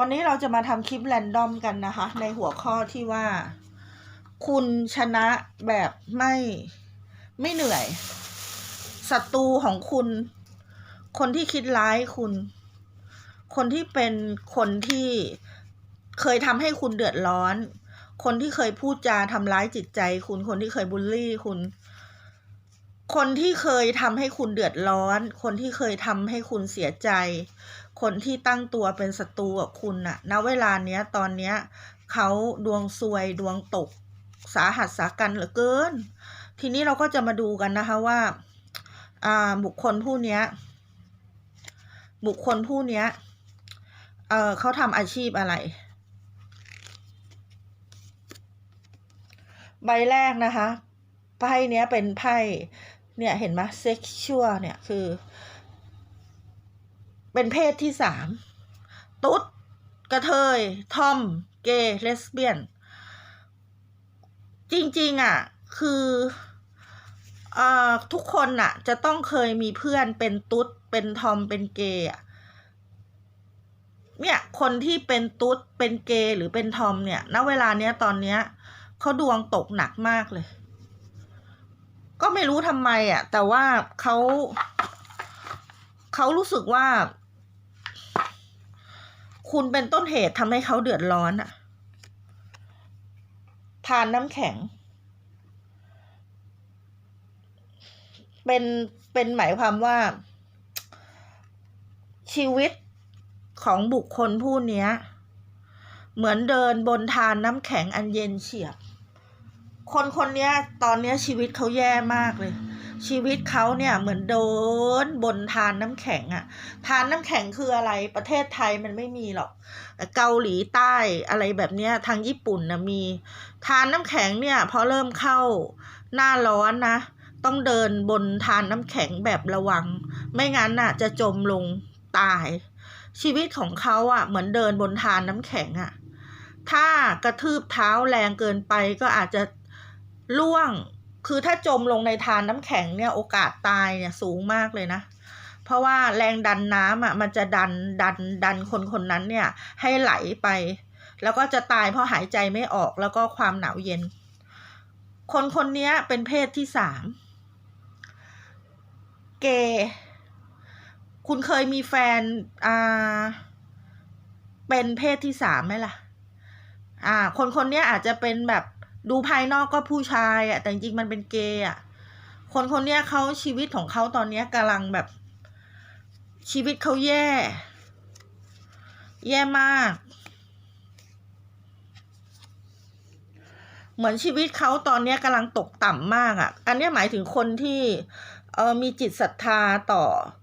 วันนี้เราจะมาทำคลิปแรนดอมกันนะคะ ในหัวข้อที่ว่า คุณชนะแบบไม่ไม่เหนื่อยศัตรูของคุณ คนที่คิดร้ายคุณ คนที่เป็นคนที่เคยทำให้คุณเดือดร้อน คนที่เคยพูดจาทำร้ายจิตใจ คุณคนที่เคยบูลลี่คุณ คนที่เคยทำให้คุณเดือดร้อน คนที่เคยทำให้คุณเสียใจ คนที่ตั้งตัวเป็นศัตรูกับคุณน่ะ ณ เวลาเนี้ย ตอนเนี้ยเขาดวงซวยดวงตก สาหัสสากันเหลือเกิน ทีนี้เราก็จะมาดูกันนะคะว่าอ่าบุคคลผู้เนี้ยบุคคลผู้เนี้ยเออเขาทำอาชีพอะไร ใบแรกนะคะไพ่เนี้ยเป็นไพ่ เนี่ยเห็นไหมเซ็กชวลเนี่ยคือ เป็นเพศที่สามตุ๊ด กระเทย ทอม เกย์ เลสเบี้ยน จริง ๆ อะ คืออ่ทุกคนน่ะ จะต้องเคยมีเพื่อนเป็นตุ๊ด เป็นทอม เป็นเกย์อะเนี่ยคนที่เป็นตุ๊ด เป็นเกย์หรือเป็นทอมเนี่ย ณ เวลาเนี้ยตอนเนี้ยเขาดวงตกหนักมากเลย ก็ไม่รู้ทำไมอะ แต่ว่าเขาเขารู้สึกว่า คุณเป็นต้นเหตุทำให้เขาเดือดร้อนอะทานน้ำแข็ง เป็นเป็นหมายความว่า ชีวิตของบุคคลผู้นี้เหมือนเดินบนทานน้ำแข็งอันเย็นเฉียบ คนคนนี้ตอนนี้ชีวิตเขาแย่มากเลย ชีวิตเขาเนี่ยเหมือนเดินบนทานน้ำแข็งอะทานน้ำแข็งคืออะไรประเทศไทยมันไม่มีหรอก เกาหลีใต้อะไรแบบเนี้ยทางญี่ปุ่นนะมี ทานน้ำแข็งเนี่ยพอเริ่มเข้าหน้าร้อนนะ ต้องเดินบนทานน้ำแข็งแบบระวัง ไม่งั้นน่ะ จะจมลงตาย ชีวิตของเขาอะเหมือนเดินบนทานน้ำแข็งอะถ้ากระทืบเท้าแรงเกินไปก็อาจจะ ล่วงคือถ้าจมลงในทานน้ำแข็งเนี่ยโอกาสตายเนี่ยสูงมากเลยนะ เพราะว่าแรงดันน้ำอะมันจะดันดันดันคนคนนั้นเนี่ย ให้ไหลไป แล้วก็จะตายเพราะหายใจไม่ออกแล้วก็ความหนาวเย็น คนคนนี้เป็นเพศที่สามเกย์คุณเคยมีแฟนอ่าเป็นเพศที่สามไหมล่ะ อ่า คนคนนี้อาจจะเป็นแบบ ดูภายนอกก็ผู้ชายอะแต่จริงๆมันเป็นเกย์อะคนคนนี้เขาชีวิตของเขาตอนนี้กำลังแบบ ชีวิตเขาแย่ แย่มาก เหมือนชีวิตเขาตอนนี้กำลังตกต่ำมากอะ่ะอันนี้หมายถึงคนที่เออมีจิตศรัทธาต่อ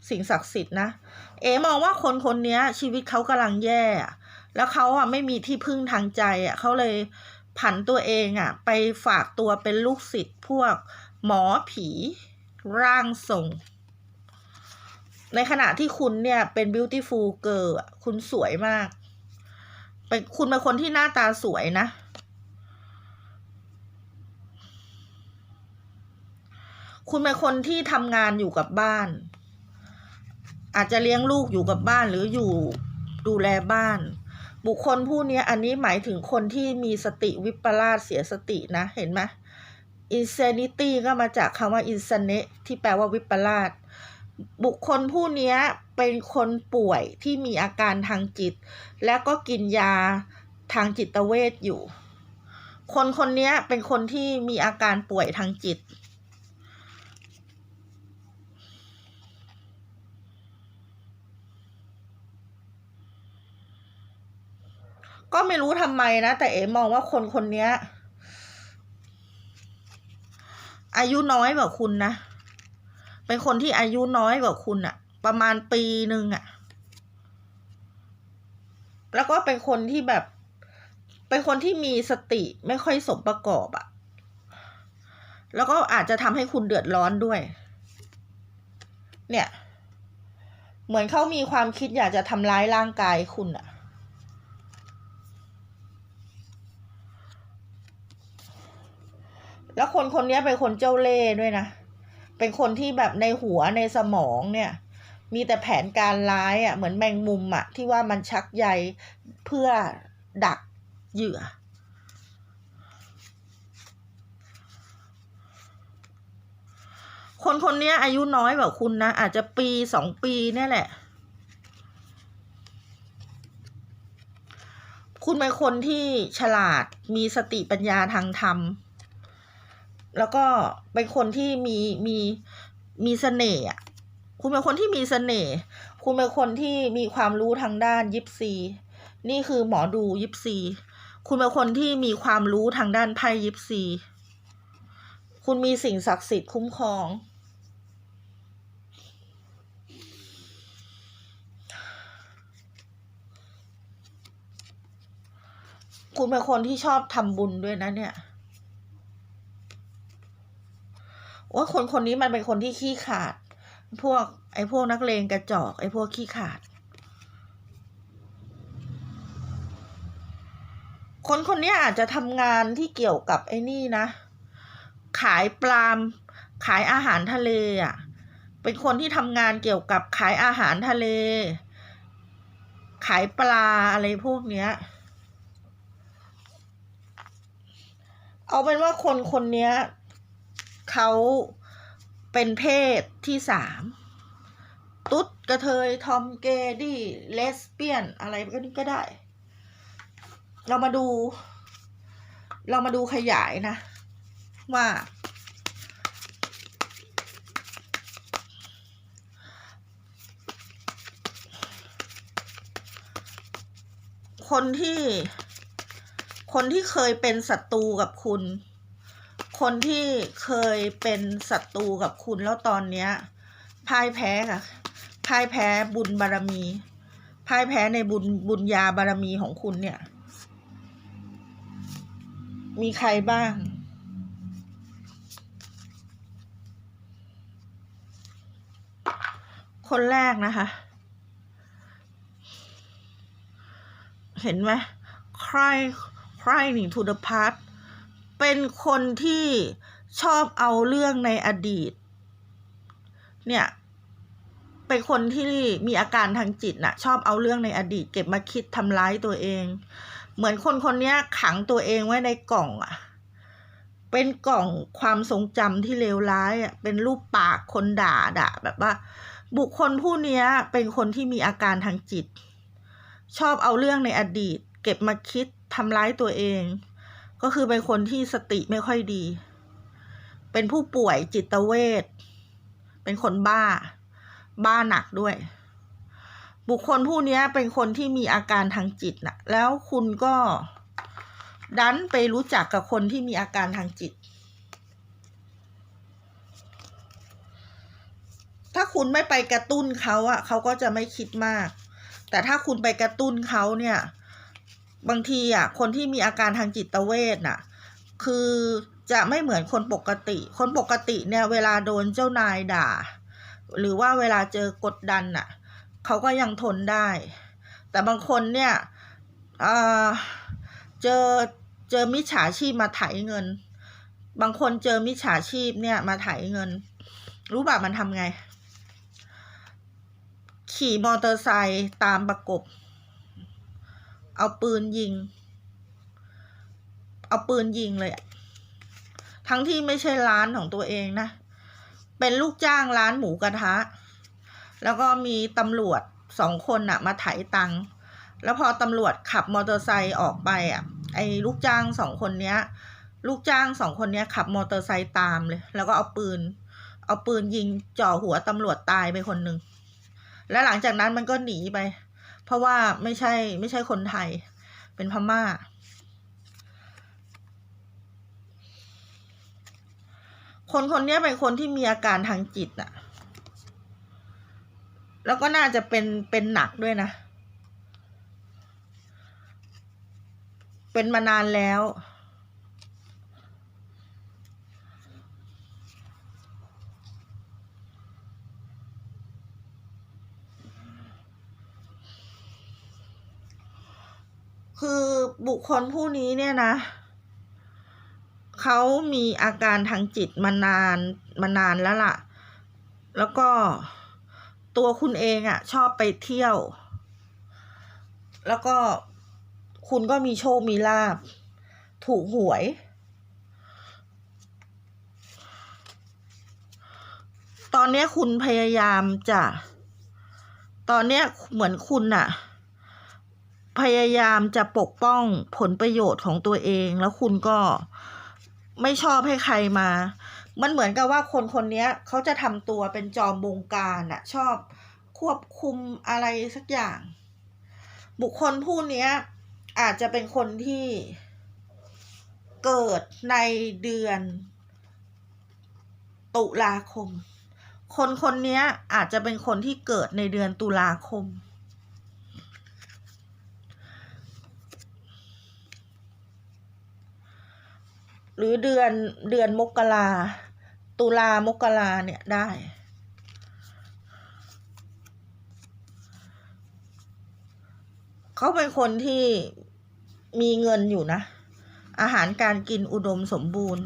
สิ่งศักดิ์สิทธิ์นะเอมองว่าคนคนนี้ชีวิตเขากำลังแย่ แล้วเขาอะไม่มีที่พึ่งทางใจอะเขาเลย ผันตัวเองอะ ไปฝากตัวเป็นลูกศิษย์พวกหมอผีร่างทรง ในขณะที่คุณเนี่ยเป็น beautiful girl อะคุณสวยมากเป็นคุณเป็นคนที่หน้าตาสวยนะ คุณเป็นคนที่ทำงานอยู่กับบ้าน อาจจะเลี้ยงลูกอยู่กับบ้านหรืออยู่ดูแลบ้าน บุคคลผู้นี้อันนี้หมายถึงคนที่มีสติวิปลาสเสียสตินะ เห็นไหม insanity ก็มาจากคำว่า insane ที่แปลว่าวิปลาสบุคคลผู้นี้เป็นคนป่วยที่มีอาการทางจิต และก็กินยาทางจิตเวชอยู่ คนคนนี้เป็นคนที่มีอาการป่วยทางจิต ก็ไม่รู้ทำไมนะ แต่เอ๋มองว่าคนคนนี้อายุน้อยกว่าคุณนะ เป็นคนที่อายุน้อยกว่าคุณอะประมาณปีหนึ่งอะแล้วก็เป็นคนที่แบบ เป็นคนที่มีสติไม่ค่อยสมประกอบอะแล้วก็อาจจะทำให้คุณเดือดร้อนด้วย เนี่ย เหมือนเขามีความคิดอยากจะทำร้ายร่างกายคุณอะ แล้วคนคนนี้เป็นคนเจ้าเล่ห์ด้วยนะ เป็นคนที่แบบในหัวในสมองเนี่ย มีแต่แผนการร้ายอะ่ะ เหมือนแมงมุมอะ่ะ ที่ว่ามันชักใยเพื่อดักเหยื่อ คนคนนี้อายุน้อยกว่าคุณนะ อาจจะปีสองปีเนี่ยแหละ คุณเป็นคนที่ฉลาดมีสติปัญญาทางธรรม แล้วก็เป็นคนที่มีมีมีเสน่ห์อะคุณเป็นคนที่มีเสน่ห์คุณเป็นคนที่มีความรู้ทางด้านยิปซี นี่คือหมอดูยิปซี คุณเป็นคนที่มีความรู้ทางด้านไพ่ยิปซี คุณมีสิ่งศักดิ์สิทธิ์คุ้มครองคุณเป็นคนที่ชอบทำบุญด้วยนะเนี่ย ว่าคนคนนี้มันเป็นคนที่ขี้ขาด พวกไอ้พวกนักเลงกระจอกไอ้พวกขี้ขาด คนคนนี้อาจจะทำงานที่เกี่ยวกับไอ้นี่นะ ขายปลามขายอาหารทะเลอะ เป็นคนที่ทำงานเกี่ยวกับขายอาหารทะเล ขายปลาอะไรพวกเนี้ยเอาเป็นว่าคนคนเนี้ย เขาเป็นเพศที่สามตุ๊ดกระเทย ทอมเกดี้เลสเบี้ยน อะไรก็นี่ก็ได้ เรามาดู เรามาดูขยายนะ ว่า คนที่ คนที่เคยเป็นศัตรูกับคุณ คนที่เคยเป็นศัตรูกับคุณแล้วตอนเนี้ยพ่ายแพ้ค่ะพ่ายแพ้บุญบารมีพ่ายแพ้ในบุญบุญญาบารมีของคุณเนี่ย มีใครบ้าง คนแรกนะคะ เห็นไหม cry crying to the past เเป็นคนที่ชอบเอาเรื่องในอดีต เนี่ย เป็นคนที่มีอาการทางจิตน่ะ ชอบเอาเรื่องในอดีต เก็บมาคิดทำร้ายตัวเอง เหมือนคนคนนี้ขังตัวเองไว้ในกล่องอะเป็นกล่องความทรงจำที่เลวร้ายอะเป็นรูปปากคนด่าด่าแบบว่า บุคคลผู้นี้เป็นคนที่มีอาการทางจิต ชอบเอาเรื่องในอดีต เก็บมาคิดทำร้ายตัวเอง ก็คือเป็นคนที่สติไม่ค่อยดี เป็นผู้ป่วยจิตเวชเป็นคนบ้า บ้าหนักด้วย บุคคลผู้นี้เป็นคนที่มีอาการทางจิตนะแล้วคุณก็ดันไปรู้จักกับคนที่มีอาการทางจิต ถ้าคุณไม่ไปกระตุ้นเขาอะเขาก็จะไม่คิดมาก แต่ถ้าคุณไปกระตุ้นเขาเนี่ย บางทีอะคนที่มีอาการทางจิตเวชน่ะ คือจะไม่เหมือนคนปกติ คนปกติเนี่ยเวลาโดนเจ้านายด่า หรือว่าเวลาเจอกดดันน่ะเขาก็ยังทนได้ แต่บางคนเนี่ยเออเจอเจอมิจฉาชีพมาไถเงิน บางคนเจอมิจฉาชีพเนี่ยมาไถเงิน รู้ป่ะมันทำไง ขี่มอเตอร์ไซค์ตามประกบ เอาปืนยิง เอาปืนยิงเลย ทั้งที่ไม่ใช่ร้านของตัวเองนะ เป็นลูกจ้างร้านหมูกระทะ แล้วก็มีตำรวจสองคนน่ะ มาไถตังค์แล้วพอตำรวจขับมอเตอร์ไซค์ออกไปอะ ไอ้ลูกจ้างสองคนเนี้ย ลูกจ้างสองคนเนี้ยขับมอเตอร์ไซค์ตามเลย แล้วก็เอาปืน เอาปืนยิงจ่อหัวตำรวจตายไปคนหนึ่ง และหลังจากนั้นมันก็หนีไป เพราะว่าไม่ใช่ไม่ใช่คนไทย เป็นพม่า คนคนนี้เป็นคนที่มีอาการทางจิตน่ะ แล้วก็น่าจะเป็นเป็นหนักด้วยนะ เป็นมานานแล้ว คือบุคคลผู้นี้เนี่ยนะ เขามีอาการทางจิตมานานมานานแล้วล่ะ แล้วก็ตัวคุณเองอะ่ะ ชอบไปเที่ยว แล้วก็คุณก็มีโชคมีลาบ ถูกหวย ตอนนี้คุณพยายามจะ ตอนนี้เหมือนคุณน่ะ พยายามจะปกป้องผลประโยชน์ของตัวเอง แล้วคุณก็ไม่ชอบให้ใครมา มันเหมือนกับว่าคนคนนี้เขาจะทำตัวเป็นจอมบงการอะชอบควบคุมอะไรสักอย่าง บุคคลผู้นี้อาจจะเป็นคนที่เกิดในเดือน ตุลาคม คนคนนี้อาจจะเป็นคนที่เกิดในเดือนตุลาคม หรือเดือนเดือนมกราตุลามกราเนี่ยได้ เขาเป็นคนที่มีเงินอยู่นะ อาหารการกินอุดมสมบูรณ์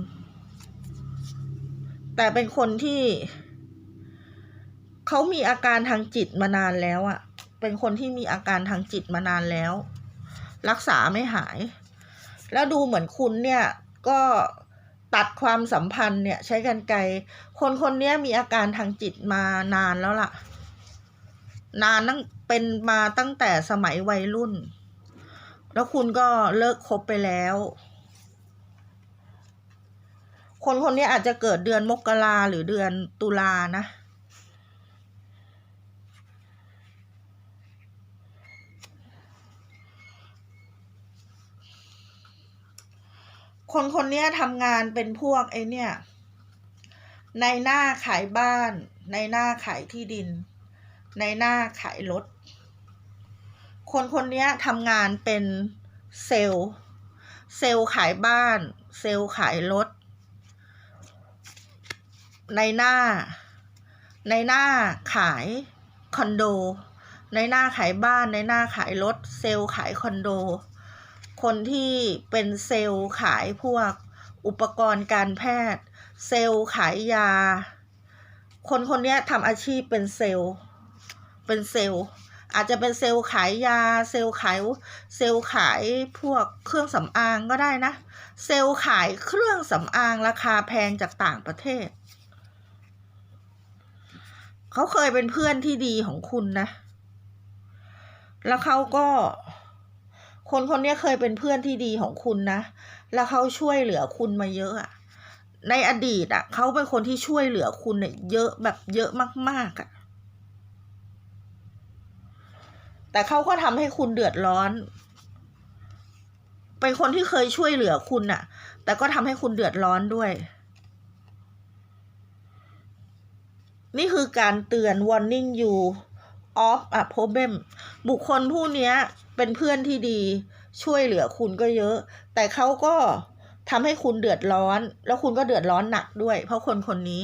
แต่เป็นคนที่เขามีอาการทางจิตมานานแล้วอะเป็นคนที่มีอาการทางจิตมานานแล้ว รักษาไม่หาย แล้วดูเหมือนคุณเนี่ย ก็ตัดความสัมพันธ์เนี่ย ใช้กันไกลคนคนนี้มีอาการทางจิตมานานแล้วล่ะ นานตั้งเป็นมาตั้งแต่สมัยวัยรุ่น แล้วคุณก็เลิกคบไปแล้ว คนคนนี้อาจจะเกิดเดือนมกราหรือเดือนตุลานะ คนคนนี้ทำงานเป็นพวกไอเนี่ย ในหน้าขายบ้าน ในหน้าขายที่ดิน ในหน้าขายรถ คนคนนี้ทำงานเป็นเซลล์เซลล์ขายบ้าน เซลล์ขายรถ ในหน้า ในหน้าขายคอนโด ในหน้าขายบ้าน ในหน้าขายรถ เซลล์ขายคอนโด คนที่เป็นเซลล์ขายพวกอุปกรณ์การแพทย์ เซลล์ขายยา คนคนนี้ทำอาชีพเป็นเซลล์ เป็นเซลล์ อาจจะเป็นเซลล์ขายยา เซลล์ขายเซลล์ขายพวกเครื่องสำอางก็ได้นะ เซลล์ขายเครื่องสำอางราคาแพงจากต่างประเทศ เขาเคยเป็นเพื่อนที่ดีของคุณนะ แล้วเขาก็ คนคนนี้เคยเป็นเพื่อนที่ดีของคุณนะ แล้วเขาช่วยเหลือคุณมาเยอะอะในอดีตอะเขาเป็นคนที่ช่วยเหลือคุณเนี่ยเยอะแบบเยอะมากๆอะแต่เขาก็ทำให้คุณเดือดร้อน เป็นคนที่เคยช่วยเหลือคุณน่ะ แต่ก็ทำให้คุณเดือดร้อนด้วย นี่คือการเตือน warning you of a problem บุคคลผู้นี้เป็นเพื่อนที่ดีช่วยเหลือคุณก็เยอะ แต่เขาก็ทำให้คุณเดือดร้อน แล้วคุณก็เดือดร้อนหนักด้วย เพราะคนคนนี้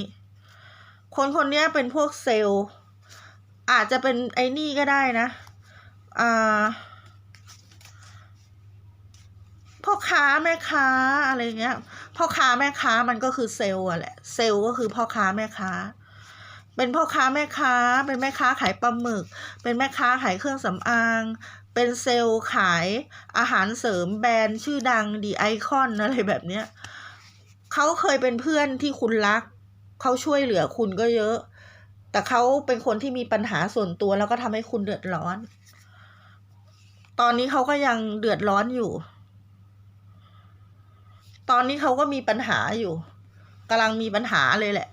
คนคนนี้เป็นพวกเซลล์ อาจจะเป็นไอ้นี่ก็ได้นะอ่าพ่อค้าแม่ค้าอะไรเงี้ยพ่อค้าแม่ค้ามันก็คือเซลล์อะแหละ เซลล์ก็คือพ่อค้าแม่ค้า เป็นพ่อค้าแม่ค้า เป็นแม่ค้าขายปลาหมึก เป็นแม่ค้าขายเครื่องสำอาง เป็นเซลล์ขายอาหารเสริมแบรนด์ชื่อดังดีไอคอนอะไรแบบเนี้ยเขาเคยเป็นเพื่อนที่คุณรัก เขาช่วยเหลือคุณก็เยอะ แต่เขาเป็นคนที่มีปัญหาส่วนตัวแล้วก็ทำให้คุณเดือดร้อน ตอนนี้เขาก็ยังเดือดร้อนอยู่ ตอนนี้เขาก็มีปัญหาอยู่กำลังมีปัญหาเลยแหละ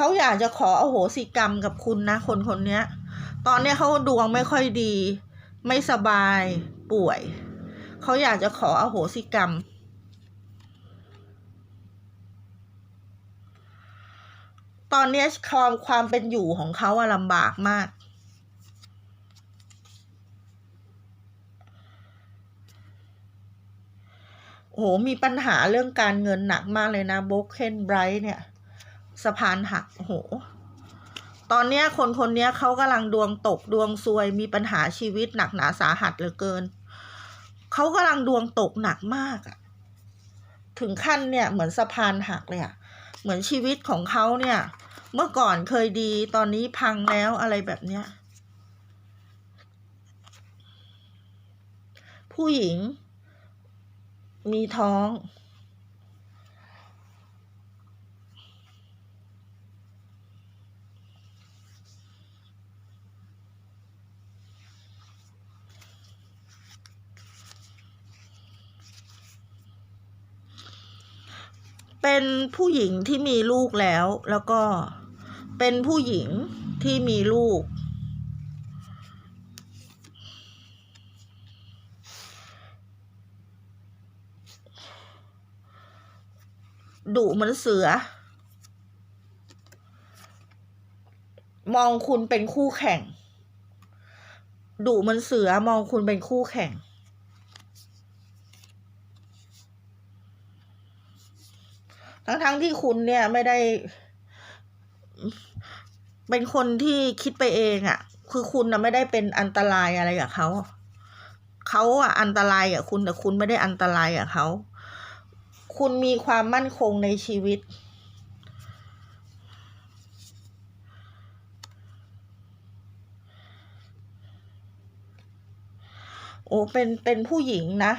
เขาอยากจะขออโหสิกรรมกับคุณนะ คนคนนี้ตอนเนี้ยเขาดวงไม่ค่อยดี ไม่สบายป่วย เขาอยากจะขออโหสิกรรม ตอนเนี้ยความความเป็นอยู่ของเขาอะลำบากมากโอ้โหมีปัญหาเรื่องการเงินหนักมากเลยนะโบเคนไบรท์เนี่ย สะพานหักโอ้โห ตอนเนี้ยคนคนเนี้ยเขากำลังดวงตกดวงซวยมีปัญหาชีวิตหนักหนาสาหัสเหลือเกิน เขากำลังดวงตกหนักมากอะถึงขั้นเนี่ยเหมือนสะพานหักเลยอะเหมือนชีวิตของเขาเนี่ย เมื่อก่อนเคยดีตอนนี้พังแล้วอะไรแบบเนี้ย ผู้หญิงมีท้อง เป็นผู้หญิงที่มีลูกแล้ว แล้วก็เป็นผู้หญิงที่มีลูก ดุเหมือนเสือ มองคุณเป็นคู่แข่งดุเหมือนเสือมองคุณเป็นคู่แข่ง ทั้งๆที่คุณเนี่ยไม่ได้ เป็นคนที่คิดไปเองอะ่ะ คือคุณนะไม่ได้เป็นอันตรายอะไรกับเขาเขาอะอันตรายกับคุณแต่คุณไม่ได้อันตรายกับเขาคุณมีความมั่นคงในชีวิต โอ้เป็นเป็นผู้หญิงนะ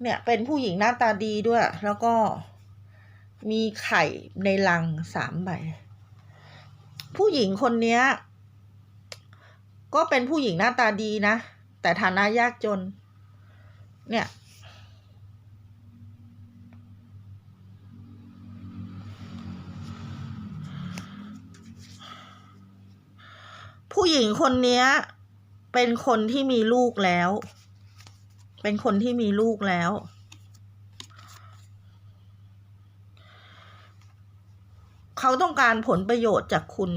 เนี่ยเป็นผู้หญิงหน้าตาดีด้วย แล้วก็ มีไข่ในลังสามใบ ผู้หญิงคนนี้ก็เป็นผู้หญิงหน้าตาดีนะ แต่ฐานะยากจน เนี่ย ผู้หญิงคนนี้เป็นคนที่มีลูกแล้ว เป็นคนที่มีลูกแล้ว เขาต้องการผลประโยชน์จากคุณ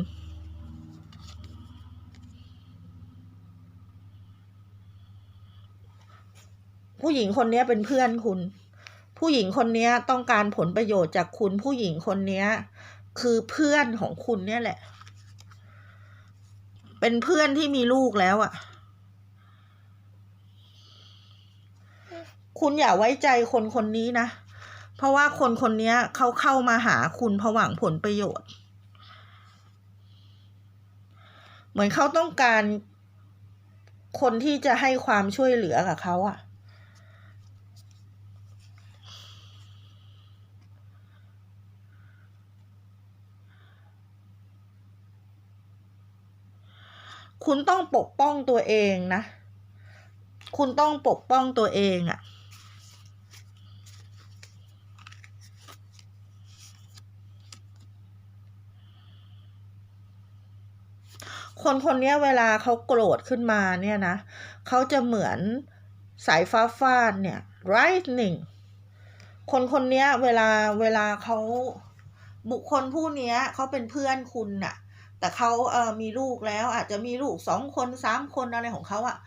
ผู้หญิงคนนี้เป็นเพื่อนคุณ ผู้หญิงคนนี้ต้องการผลประโยชน์จากคุณ ผู้หญิงคนนี้คือเพื่อนของคุณเนี่ยแหละ เป็นเพื่อนที่มีลูกแล้วอะ่ะ คุณอย่าไว้ใจคนคนนี้นะ เพราะว่าคนคนนี้เขาเข้ามาหาคุณเพราะหวังผลประโยชน์ เหมือนเขาต้องการคนที่จะให้ความช่วยเหลือกับเขาอะคุณต้องปกป้องตัวเองนะ คุณต้องปกป้องตัวเองอะ คนคนนี้เวลาเขาโกรธขึ้นมาเนี่ยนะเขาจะเหมือนสายฟ้าฟาดเนี่ย lightning คนคนนี้เวลาเวลาเขาบุคคลผู้นี้เขาเป็นเพื่อนคุณน่ะ แต่เขาเออมีลูกแล้วอาจจะมีลูกสองคนสามคนอะไรของเขาอะ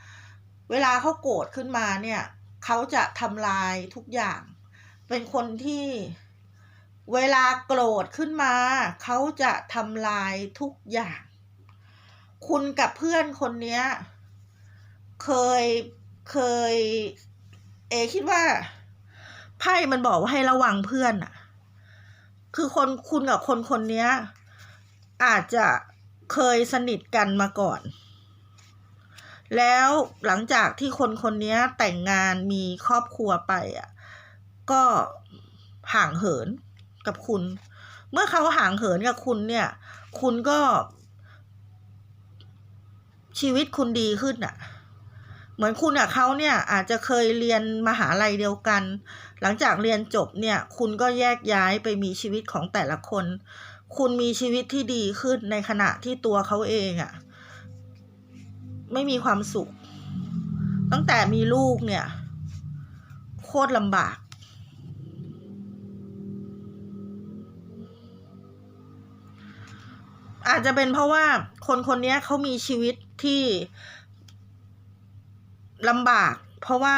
เวลาเขาโกรธขึ้นมาเนี่ยเขาจะทำลายทุกอย่าง เป็นคนที่เวลาโกรธขึ้นมา เขาจะทำลายทุกอย่าง คุณกับเพื่อนคนเนี้ย เคยเคย เอ คิดว่าไพ่มันบอกว่าให้ระวังเพื่อนอะคือคนคุณกับคนคนเนี้ย อาจจะเคยสนิทกันมาก่อน แล้วหลังจากที่คนคนนี้แต่งงานมีครอบครัวไปอะ ก็ห่างเหินกับคุณ เมื่อเขาห่างเหินกับคุณเนี่ย คุณก็ ชีวิตคุณดีขึ้นอะ เหมือนคุณกับเขาเนี่ย อาจจะเคยเรียนมหาลัยเดียวกัน หลังจากเรียนจบเนี่ย คุณก็แยกย้ายไปมีชีวิตของแต่ละคน คุณมีชีวิตที่ดีขึ้นในขณะที่ตัวเขาเองอะ่ะ ไม่มีความสุข ตั้งแต่มีลูกเนี่ย โคตรลำบากอาจจะเป็นเพราะว่าคนคนนี้เขามีชีวิต ที่ลำบาก เพราะว่า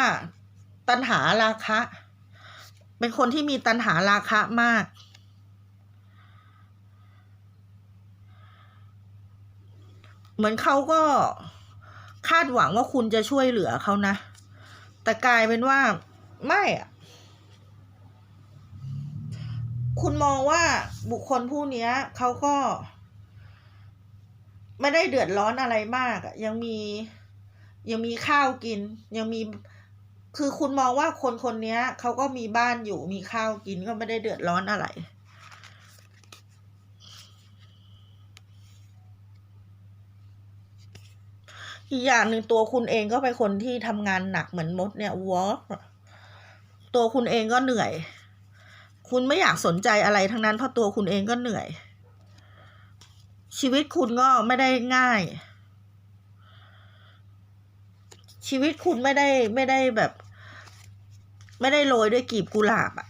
ตัณหาราคะ เป็นคนที่มีตัณหาราคะมาก เหมือนเขาก็คาดหวังว่าคุณจะช่วยเหลือเขานะ แต่กลายเป็นว่าไม่อะคุณมองว่าบุคคลผู้นี้เขาก็ ไม่ได้เดือดร้อนอะไรมากอะยังมียังมีข้าวกิน ยังมีคือคุณมองว่าคนคนนี้เขาก็มีบ้านอยู่มีข้าวกินก็ไม่ได้เดือดร้อนอะไร อีกอย่างหนึ่งตัวคุณเองก็เป็นคนที่ทำงานหนักเหมือนมดเนี่ยวอล์กตัวคุณเองก็เหนื่อย คุณไม่อยากสนใจอะไรทั้งนั้นเพราะตัวคุณเองก็เหนื่อย ชีวิตคุณก็ไม่ได้ง่าย ชีวิตคุณไม่ได้ไม่ได้แบบ ไม่ได้โรยด้วยกีบกุหลาบอะ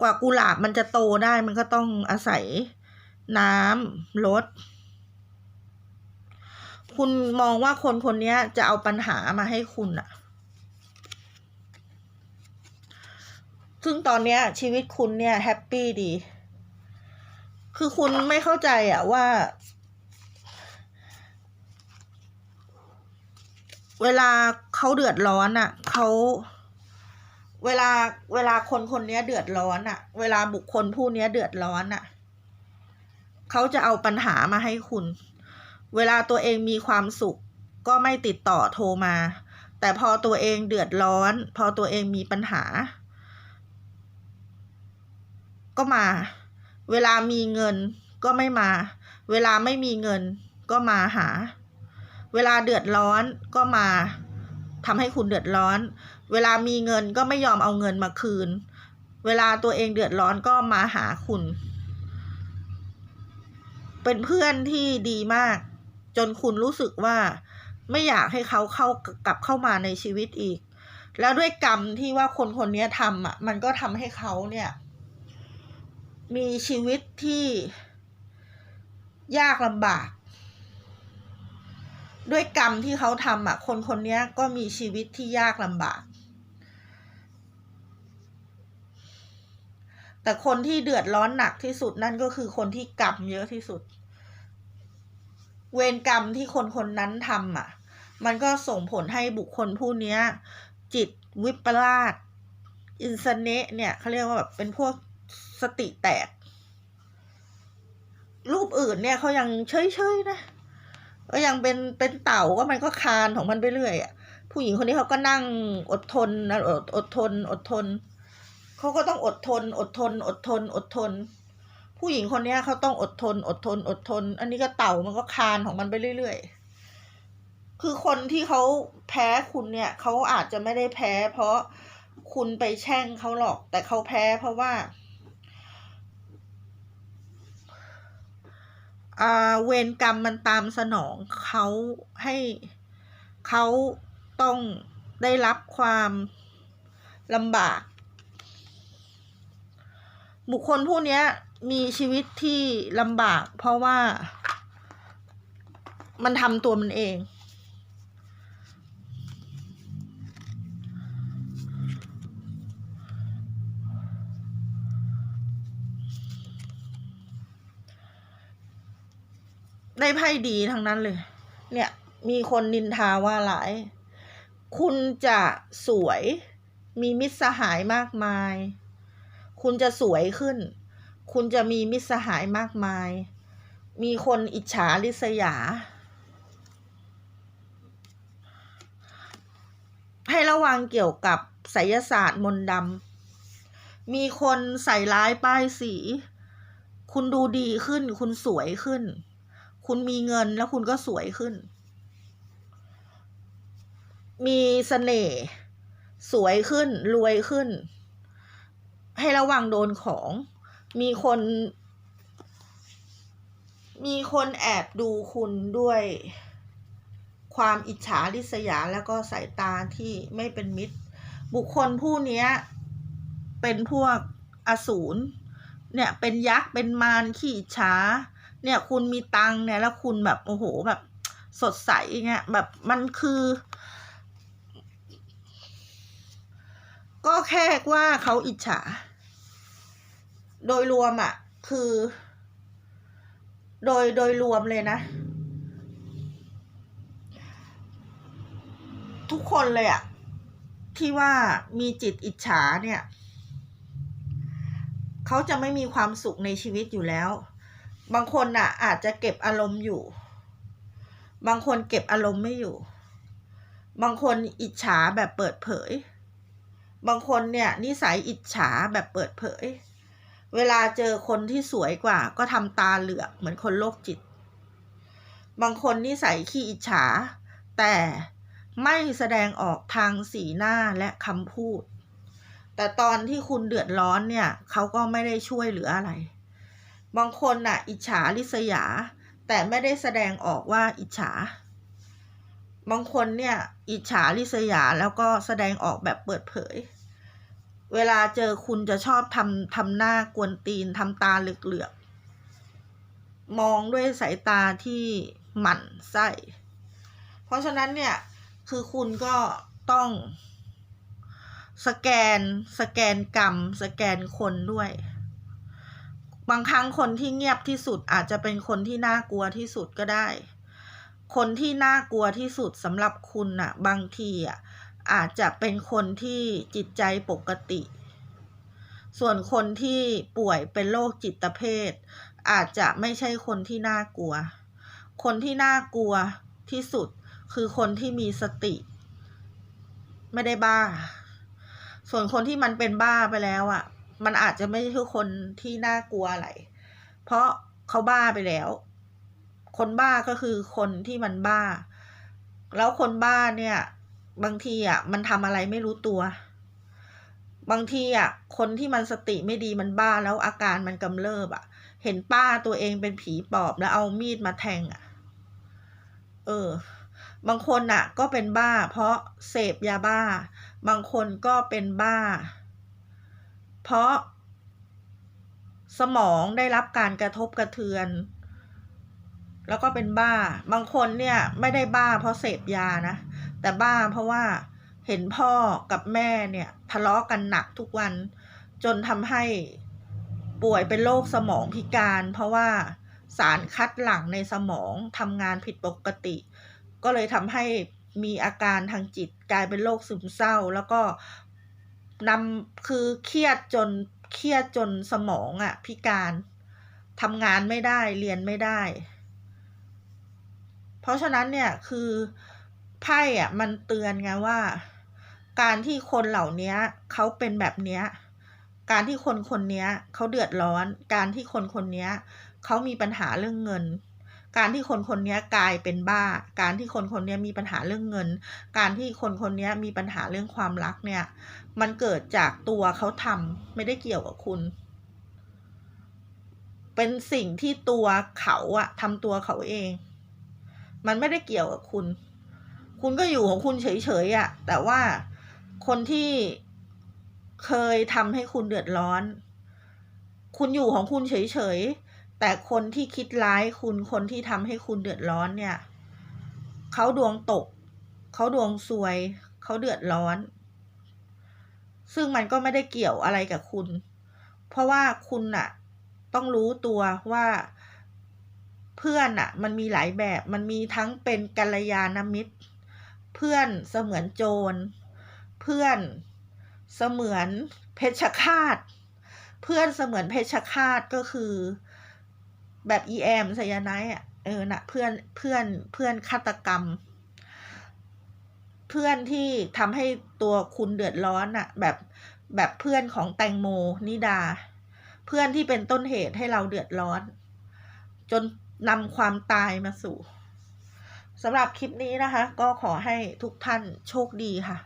กว่ากุหลาบมันจะโตได้มันก็ต้องอาศัยน้ำลดคุณมองว่าคนคนนี้จะเอาปัญหามาให้คุณอะซึ่งตอนเนี้ยชีวิตคุณเนี่ยแฮปปี้ดี คือคุณไม่เข้าใจอะว่า เวลาเขาเดือดร้อนอะเขาเวลาเวลาคนคนนี้เดือดร้อนอะเวลาบุคคลผู้นี้เดือดร้อนอะเขาจะเอาปัญหามาให้คุณ เวลาตัวเองมีความสุข ก็ไม่ติดต่อโทรมา แต่พอตัวเองเดือดร้อน พอตัวเองมีปัญหา ก็มา เวลามีเงินก็ไม่มา เวลาไม่มีเงินก็มาหา เวลาเดือดร้อนก็มาทำให้คุณเดือดร้อน เวลามีเงินก็ไม่ยอมเอาเงินมาคืน เวลาตัวเองเดือดร้อนก็มาหาคุณ เป็นเพื่อนที่ดีมาก จนคุณรู้สึกว่าไม่อยากให้เขาเข้ากลับเข้ามาในชีวิตอีก แล้วด้วยกรรมที่ว่าคนคนนี้ทำอะ มันก็ทำให้เขาเนี่ย มีชีวิตที่ยากลำบาก ด้วยกรรมที่เขาทำอะ คนคนนี้ก็มีชีวิตที่ยากลำบาก แต่คนที่เดือดร้อนหนักที่สุดนั่นก็คือคนที่กรรมเยอะที่สุด เวรกรรมที่คนคนนั้นทำอะ มันก็ส่งผลให้บุคคลผู้นี้จิตวิปลาสอินสเนะเนี่ยเขาเรียกว่าแบบเป็นพวก สติแตก รูปอื่นเนี่ยเขายังเฉยๆนะก็ยังเป็นเป็นเต่าก็มันก็คานของมันไปเรื่อยอะผู้หญิงคนนี้เขาก็นั่งอดทนนะอดอดทน อดทนเขาก็ต้องอดทน อดทน อดทน อดทน ผู้หญิงคนนี้เขาต้องอดทน อดทน อดทน อันนี้ก็เต่ามันก็คานของมันไปเรื่อยๆคือคนที่เขาแพ้คุณเนี่ยเขาอาจจะไม่ได้แพ้ เพราะคุณไปแช่งเขาหรอก แต่เขาแพ้เพราะว่า อ่า เวรกรรมมันตามสนองเขาให้เขาต้องได้รับความลำบาก บุคคลผู้นี้มีชีวิตที่ลำบากเพราะว่ามันทำตัวมันเอง ได้ไพ่ดีทั้งนั้นเลย เนี่ย มีคนนินทาว่าหลาย คุณจะสวย มีมิตรสหายมากมาย คุณจะสวยขึ้น คุณจะมีมิตรสหายมากมาย มีคนอิจฉาริษยา ให้ระวังเกี่ยวกับไสยศาสตร์มนต์ดำ มีคนใส่ร้ายป้ายสี คุณดูดีขึ้น คุณสวยขึ้น คุณมีเงินแล้วคุณก็สวยขึ้น มีเสน่ห์สวยขึ้น รวยขึ้น ให้ระวังโดนของ มีคน มีคนแอบดูคุณด้วยความอิจฉาริษยาแล้วก็สายตาที่ไม่เป็นมิตร บุคคลผู้นี้เป็นพวกอสูรเนี่ยเป็นยักษ์เป็นมารขี้อิจฉา เนี่ยคุณมีตังค์เนี่ยแล้วคุณแบบโอ้โหแบบ สดใสเงี้ยแบบมันคือ ก็แค่ว่าเขาอิจฉา โดยรวมอะ่ะ คือ โดยโดยรวมเลยนะ ทุกคนเลยอะ่ะ ที่ว่ามีจิตอิจฉาเนี่ย เขาจะไม่มีความสุขในชีวิตอยู่แล้ว บางคนน่ะ อาจจะเก็บอารมณ์อยู่ บางคนเก็บอารมณ์ไม่อยู่ บางคนอิจฉาแบบเปิดเผย บางคนเนี่ยนิสัยอิจฉาแบบเปิดเผย เวลาเจอคนที่สวยกว่า ก็ทำตาเหลือกเหมือนคนโรคจิต บางคนนิสัยขี้อิจฉา แต่ไม่แสดงออกทางสีหน้าและคำพูด แต่ตอนที่คุณเดือดร้อนเนี่ย เขาก็ไม่ได้ช่วยเหลืออะไร บางคนน่ะ อิจฉาริษยา แต่ไม่ได้แสดงออกว่าอิจฉา บางคนเนี่ย อิจฉาริษยาแล้วก็แสดงออกแบบเปิดเผย เวลาเจอคุณจะชอบทำทำหน้ากวนตีนทำตาเหลือกๆมองด้วยสายตาที่หมั่นไส้ เพราะฉะนั้นเนี่ยคือคุณก็ต้องสแกน สแกนกรรม สแกนคนด้วย บางครั้งคนที่เงียบที่สุดอาจจะเป็นคนที่น่ากลัวที่สุดก็ได้ คนที่น่ากลัวที่สุดสำหรับคุณน่ะ บางทีอะอาจจะเป็นคนที่จิตใจปกติ ส่วนคนที่ป่วยเป็นโรคจิตเภท อาจจะไม่ใช่คนที่น่ากลัว คนที่น่ากลัวที่สุดคือคนที่มีสติ ไม่ได้บ้า ส่วนคนที่มันเป็นบ้าไปแล้วอะ มันอาจจะไม่ใช่คนที่น่ากลัวอะไร เพราะเขาบ้าไปแล้ว คนบ้าก็คือคนที่มันบ้า แล้วคนบ้าเนี่ย บางทีอะมันทำอะไรไม่รู้ตัว บางทีอะคนที่มันสติไม่ดีมันบ้าแล้วอาการมันกำเริบอะ เห็นป้าตัวเองเป็นผีปอบแล้วเอามีดมาแทงอะ เออ บางคนน่ะ ก็เป็นบ้า เพราะเสพยาบ้า บางคนก็เป็นบ้า เพราะ สมองได้รับการกระทบกระเทือน แล้วก็เป็นบ้า บางคนเนี่ยไม่ได้บ้าเพราะเสพยานะ แต่บ้าเพราะว่าเห็นพ่อกับแม่เนี่ยทะเลาะกันหนักทุกวัน จนทำให้ป่วยเป็นโรคสมองพิการ เพราะว่าสารคัดหลั่งในสมองทำงานผิดปกติ ก็เลยทำให้มีอาการทางจิตกลายเป็นโรคซึมเศร้า แล้วก็ นำคือเครียดจนเครียดจนสมองอะพิการทำงานไม่ได้เรียนไม่ได้ เพราะฉะนั้นเนี่ยคือไพ่อะมันเตือนไงว่า การที่คนเหล่านี้เขาเป็นแบบเนี้ยการที่คนคนนี้เขาเดือดร้อน การที่คนคนนี้เขามีปัญหาเรื่องเงิน การที่คนคนนี้กลายเป็นบ้า การที่คนคนนี้มีปัญหาเรื่องเงิน การที่คนคนนี้มีปัญหาเรื่องความรักเนี่ย มันเกิดจากตัวเขาทำไม่ได้เกี่ยวกับคุณ เป็นสิ่งที่ตัวเขาอะทำตัวเขาเอง มันไม่ได้เกี่ยวกับคุณ คุณก็อยู่ของคุณเฉยๆอะแต่ว่าคนที่เคยทำให้คุณเดือดร้อน คุณอยู่ของคุณเฉยๆ แต่คนที่คิดร้ายคุณคนที่ทำให้คุณเดือดร้อนเนี่ย เขาดวงตก เขาดวงซวย เขาเดือดร้อน ซึ่งมันก็ไม่ได้เกี่ยวอะไรกับคุณ เพราะว่าคุณน่ะต้องรู้ตัวว่า เพื่อนน่ะมันมีหลายแบบ มันมีทั้งเป็นกัลยาณมิตร เพื่อนเสมือนโจร เพื่อนเสมือนเพชฌฆาต เพื่อนเสมือนเพชฌฆาตก็คือแบบอีแอมไซยาไนอะเออน่ะเพื่อนเพื่อนเพื่อนฆาตกรรม เพื่อนที่ทำให้ตัวคุณเดือดร้อนอะแบบแบบเพื่อนของแตงโมนิดา เพื่อนที่เป็นต้นเหตุให้เราเดือดร้อน จนนำความตายมาสู่สำหรับคลิปนี้นะคะ ก็ขอให้ทุกท่านโชคดีค่ะ